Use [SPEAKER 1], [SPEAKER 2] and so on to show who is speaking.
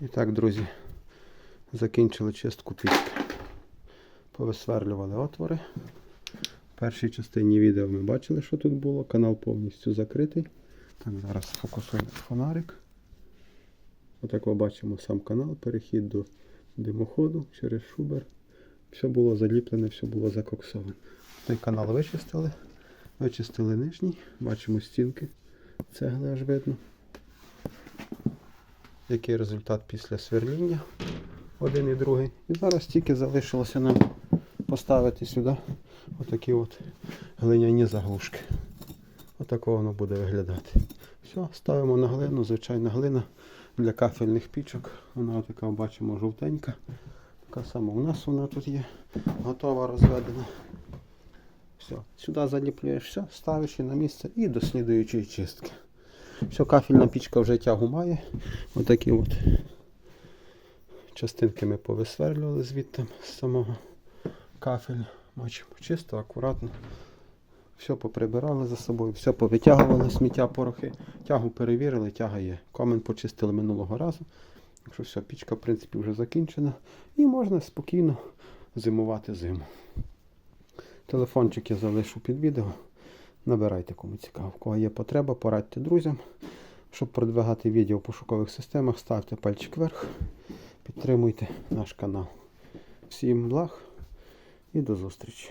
[SPEAKER 1] І так, друзі, закінчили чистку пічки. Повисверлювали отвори. В першій частині відео ми бачили, що тут було. Канал повністю закритий. Так, зараз фокусуємо фонарик. Отак ми бачимо сам канал, перехід до димоходу через шубер. Все було заліплене, все було закоксоване. Той канал вичистили. Вичистили нижній, бачимо стінки. Цегли аж видно. Який результат після сверління один і другий. І зараз тільки залишилося нам поставити сюди отакі от глиняні заглушки. Отако воно буде виглядати. Все, ставимо на глину, звичайна глина для кафельних пічок. Вона така бачимо жовтенька. Така сама у нас вона тут є. Готова розведена. Все, сюди заліплюєш все, ставиш її на місце і до слідуючої чистки. Все, кафельна пічка вже тягу має. Отакі от частинки ми повисверлювали звідти з самого кафеля. Бачимо, чисто, акуратно. Все поприбирали за собою, все повитягували сміття, порохи. Тягу перевірили, тяга є. Комен почистили минулого разу. Якщо все, пічка, в принципі, вже закінчена. І можна спокійно зимувати зиму. Телефончик я залишу під відео. Набирайте, кому цікаво. Кого є потреба, порадьте друзям. Щоб продвигати відео в пошукових системах, ставте пальчик вверх, підтримуйте наш канал. Всім благ і до зустрічі!